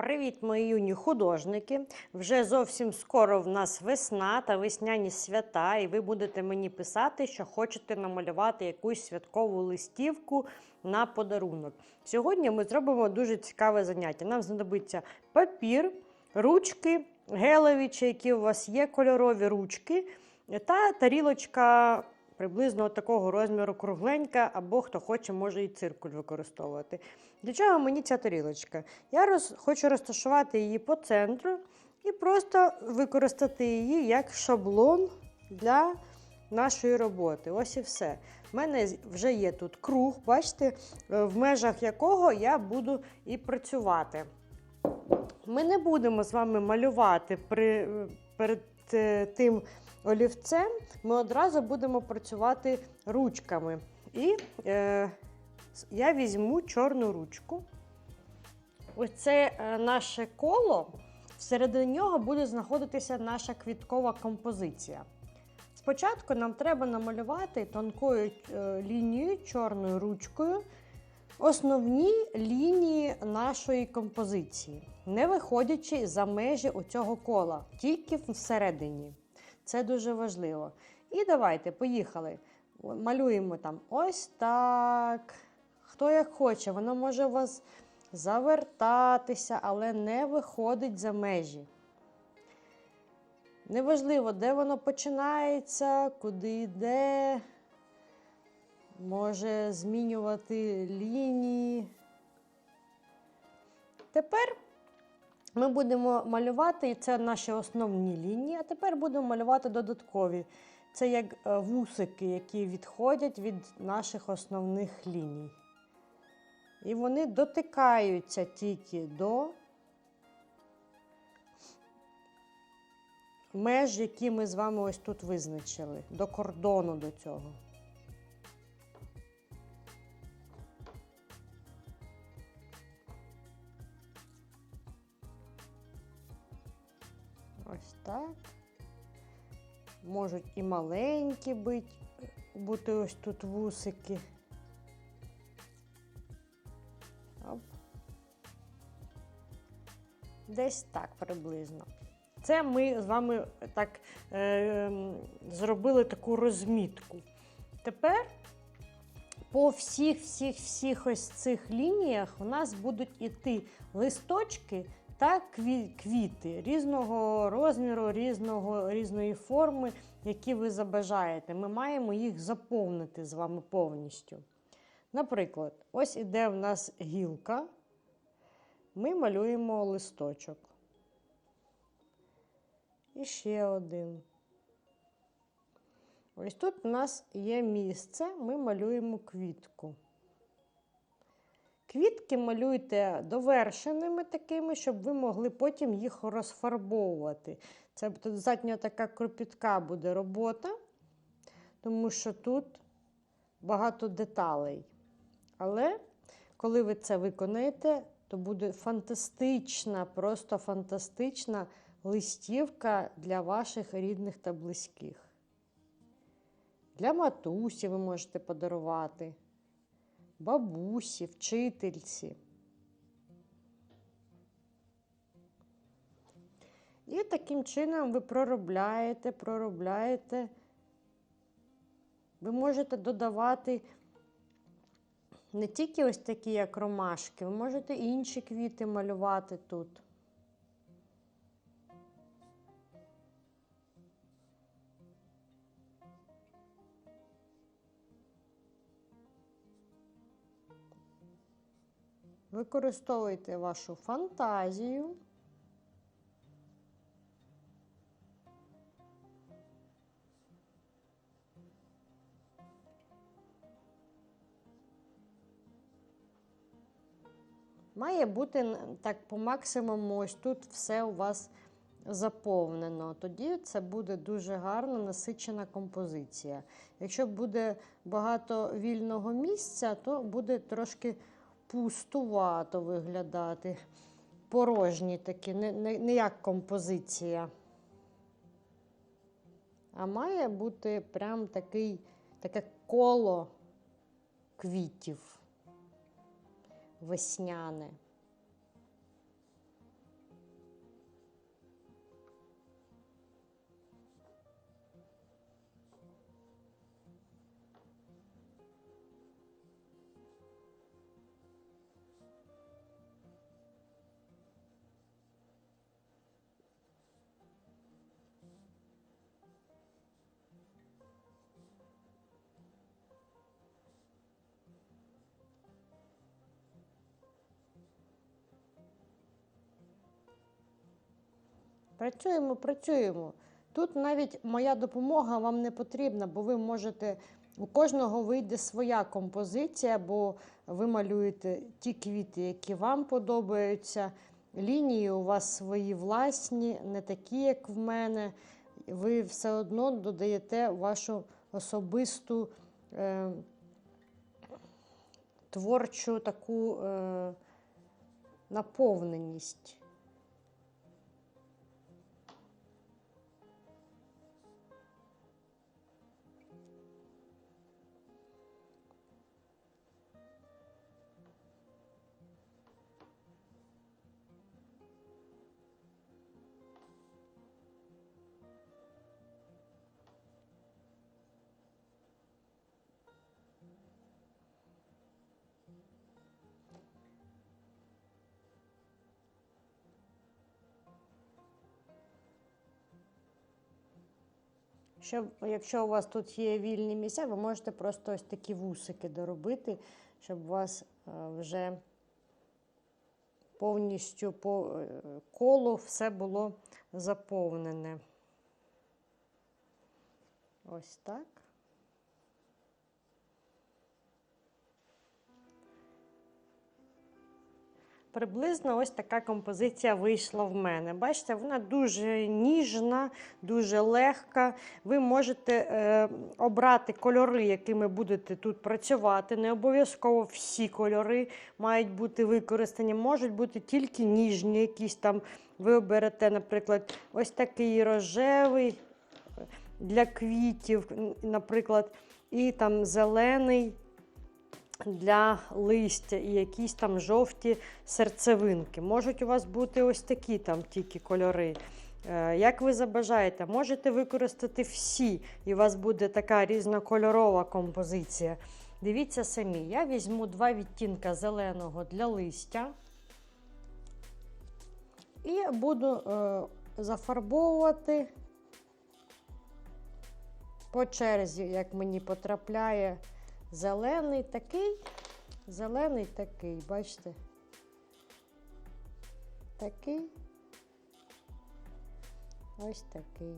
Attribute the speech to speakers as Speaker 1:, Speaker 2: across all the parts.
Speaker 1: Привіт, мої юні художники! Вже зовсім скоро в нас весна та весняні свята, і ви будете мені писати, що хочете намалювати якусь святкову листівку на подарунок. Сьогодні ми зробимо дуже цікаве заняття. Нам знадобиться папір, ручки, гелеві, які у вас є кольорові ручки, та тарілочка приблизно такого розміру кругленька, або хто хоче, може і циркуль використовувати. Для чого мені ця тарілочка? Я роз, хочу розташувати її по центру і просто використати її як шаблон для нашої роботи. Ось і все. У мене вже є тут круг, бачите, е, в межах якого я буду і працювати. Ми не будемо з вами малювати при, перед е, тим олівцем, ми одразу будемо працювати ручками. І е, я візьму чорну ручку. Ось це е, наше коло, всередині нього буде знаходитися наша квіткова композиція. Спочатку нам треба намалювати тонкою е, лінією, чорною ручкою, основні лінії нашої композиції, не виходячи за межі оцього кола, тільки всередині. Це дуже важливо. І давайте, поїхали. Малюємо там ось так. Хто як хоче, воно може у вас завертатися, але не виходить за межі. Неважливо, де воно починається, куди йде, може змінювати лінії. Тепер ми будемо малювати, і це наші основні лінії, а тепер будемо малювати додаткові. Це як е, вусики, які відходять від наших основних ліній. І вони дотикаються тільки до меж, які ми з вами ось тут визначили, до кордону до цього. Можуть і маленькі бути, ось тут вусики. Оп. Десь так приблизно. Це ми з вами так е, зробили таку розмітку. Тепер по всіх-всіх-всіх ось цих лініях у нас будуть іти листочки та квіти різного розміру, різного, різної форми, які ви забажаєте. Ми маємо їх заповнити з вами повністю. Наприклад, ось іде в нас гілка, ми малюємо листочок. І ще один. Ось тут у нас є місце, ми малюємо квітку. Квітки малюйте довершеними такими, щоб ви могли потім їх розфарбовувати. Це достатньо така кропітка буде робота, тому що тут багато деталей. Але коли ви це виконаєте, то буде фантастична, просто фантастична листівка для ваших рідних та близьких. Для матусі ви можете подарувати бабусі, вчительці. І таким чином ви проробляєте, проробляєте. Ви можете додавати не тільки ось такі, як ромашки, ви можете інші квіти малювати тут. Використовуйте вашу фантазію. Має бути так по максимуму, ось тут все у вас заповнено. Тоді це буде дуже гарна насичена композиція. Якщо буде багато вільного місця, то буде трошки пустувато виглядати. Порожні такі, не, не, не як композиція. А має бути прям такий, таке коло квітів весняне. Працюємо, працюємо. Тут навіть моя допомога вам не потрібна, бо ви можете. У кожного вийде своя композиція, бо ви малюєте ті квіти, які вам подобаються. Лінії у вас свої власні, не такі, як в мене. Ви все одно додаєте вашу особисту е, творчу таку е, наповненість. Щоб, якщо у вас тут є вільні місця, ви можете просто ось такі вусики доробити, щоб у вас е, вже повністю по е, колу все було заповнене. Ось так. Приблизно ось така композиція вийшла в мене. Бачите, вона дуже ніжна, дуже легка. Ви можете е, обрати кольори, якими будете тут працювати. Не обов'язково всі кольори мають бути використані, можуть бути тільки ніжні, якісь там. Ви оберете, наприклад, ось такий рожевий для квітів, наприклад, і там зелений для листя і якісь там жовті серцевинки. Можуть у вас бути ось такі там тільки кольори. Е, Як ви забажаєте, можете використати всі, і у вас буде така різнокольорова композиція. Дивіться самі, я візьму два відтінка зеленого для листя і буду е, зафарбовувати по черзі, як мені потрапляє Зелений такий, зелений такий, бачите? Такий. Ось такий.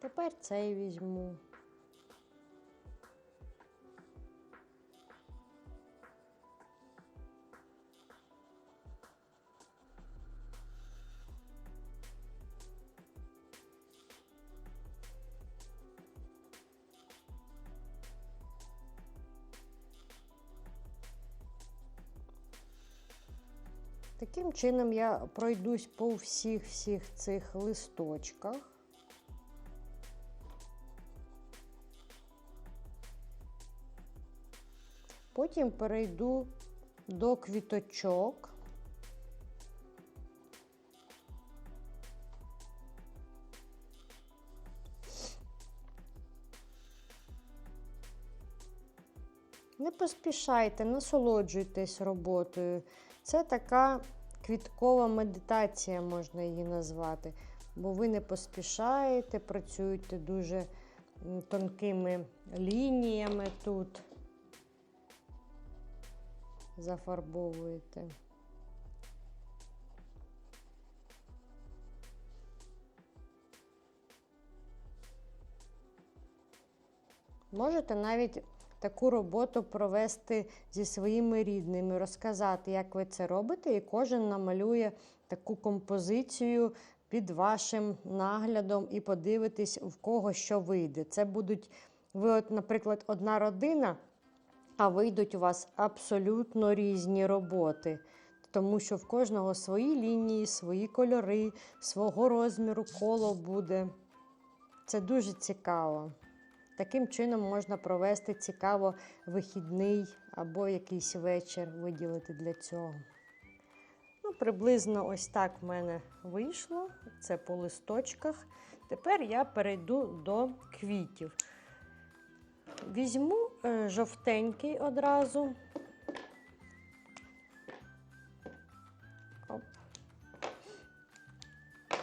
Speaker 1: Тепер цей візьму. Таким чином я пройдусь по всіх всіх цих листочках. Потім перейду до квіточок. Не поспішайте, насолоджуйтесь роботою. Це така квіткова медитація, можна її назвати. Бо ви не поспішаєте, працюєте дуже тонкими лініями тут. Зафарбовуєте. Можете навіть таку роботу провести зі своїми рідними, розказати, як ви це робите, і кожен намалює таку композицію під вашим наглядом і подивитись, в кого що вийде. Це будуть, ви, от, наприклад, одна родина, а вийдуть у вас абсолютно різні роботи. Тому що в кожного свої лінії, свої кольори, свого розміру коло буде. Це дуже цікаво. Таким чином можна провести цікаво вихідний або якийсь вечір виділити для цього. Ну, приблизно ось так в мене вийшло. Це по листочках. Тепер я перейду до квітів. Візьму е, жовтенький одразу. Оп.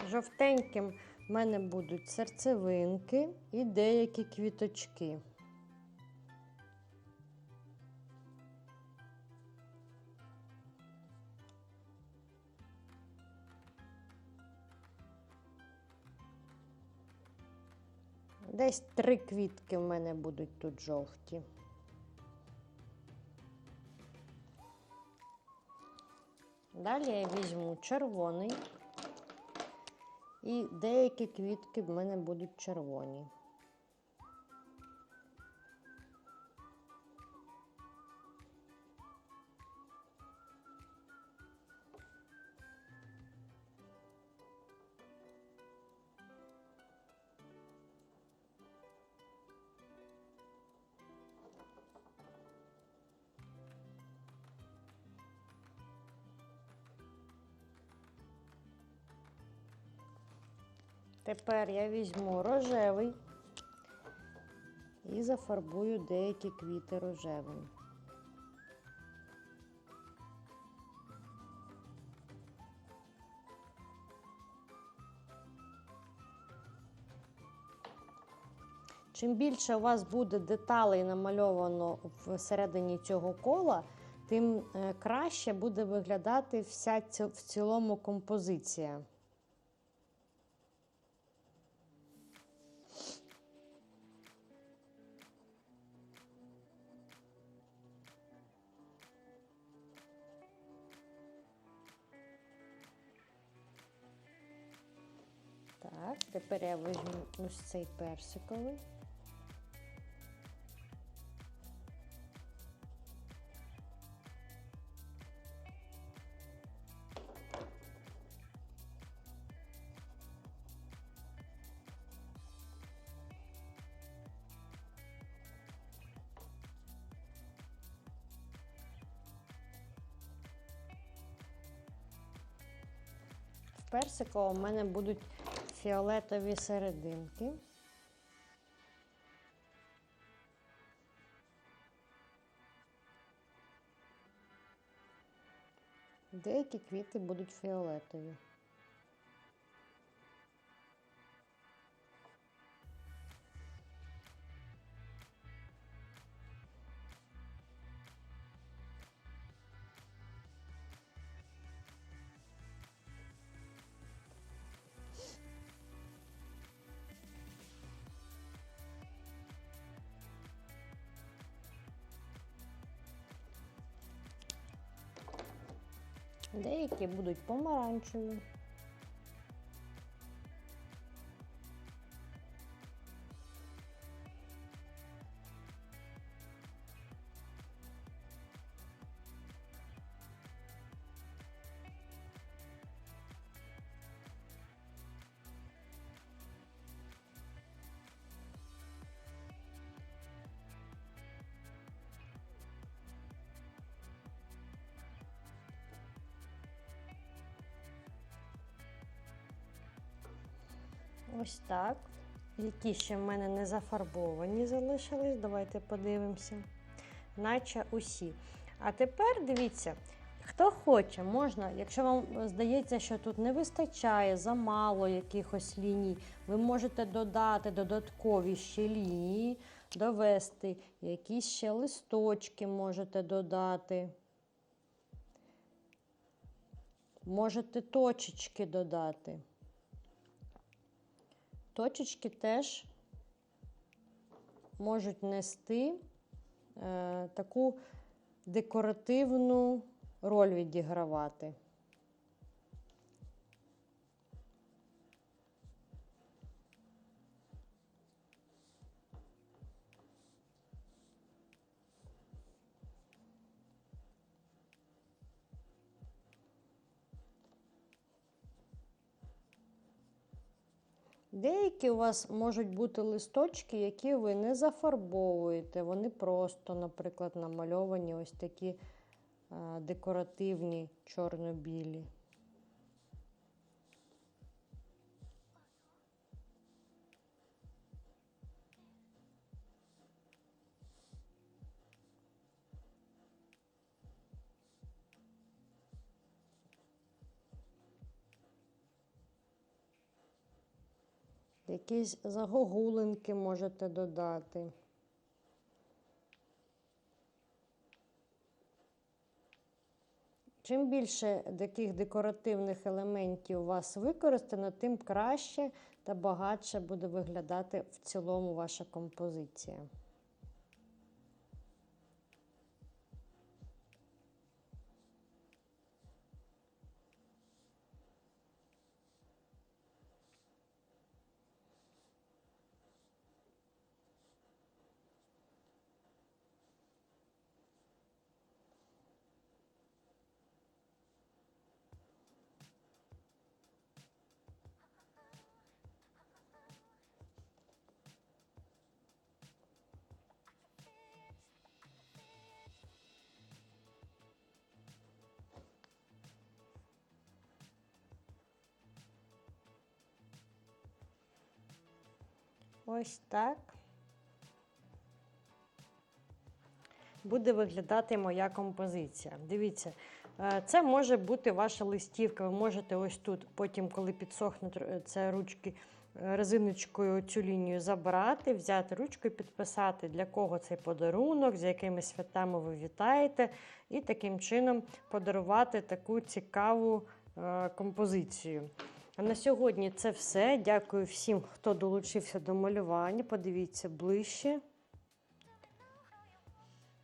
Speaker 1: Жовтеньким в мене будуть серцевинки і деякі квіточки. Десь три квітки в мене будуть тут жовті. Далі я візьму червоний. І деякі квітки в мене будуть червоні. Тепер я візьму рожевий і зафарбую деякі квіти рожевим. Чим більше у вас буде деталей намальовано всередині цього кола, тим е, краще буде виглядати вся в цілому композиція. Так, тепер я візьму ось цей персиковий. В персиковому в мене будуть фіолетові серединки. Деякі квіти будуть фіолетові. Деякі будуть помаранчеві. Ось так. Які ще в мене не зафарбовані залишились. Давайте подивимося. Наче усі. А тепер дивіться, хто хоче, можна, якщо вам здається, що тут не вистачає замало якихось ліній, ви можете додати додаткові ще лінії, довести, якісь ще листочки можете додати. Можете точечки додати. Точечки теж можуть нести е, таку декоративну роль відігравати. Деякі у вас можуть бути листочки, які ви не зафарбовуєте. Вони просто, наприклад, намальовані ось такі декоративні чорно-білі. Якісь загогулинки можете додати. Чим більше таких декоративних елементів у вас використано, тим краще та багатше буде виглядати в цілому ваша композиція. Ось так. Буде виглядати моя композиція. Дивіться, е, це може бути ваша листівка. Ви можете ось тут, потім, коли підсохне це ручки, е, резиночкою цю лінію забрати, взяти ручку і підписати, для кого цей подарунок, з якими святами ви вітаєте, і таким чином подарувати таку цікаву е, композицію. А на сьогодні це все. Дякую всім, хто долучився до малювання. Подивіться ближче.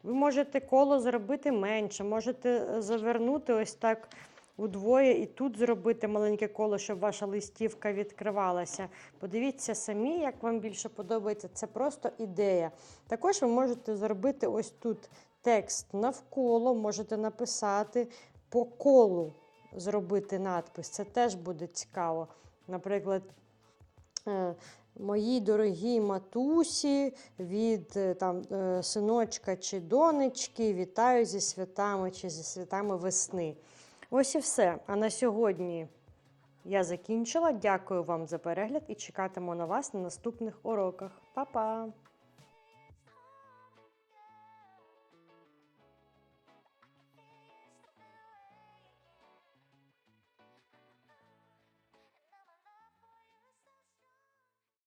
Speaker 1: Ви можете коло зробити менше, можете е, завернути ось так удвоє і тут зробити маленьке коло, щоб ваша листівка відкривалася. Подивіться самі, як вам більше подобається. Це просто ідея. Також ви можете зробити ось тут текст навколо, можете написати по колу зробити надпис. Це теж буде цікаво. Наприклад, е, моїй дорогій матусі від е, там, е, синочка чи донечки вітаю зі святами чи зі святами весни. Ось і все. А на сьогодні я закінчила. Дякую вам за перегляд і чекатиму на вас на наступних уроках. Па-па!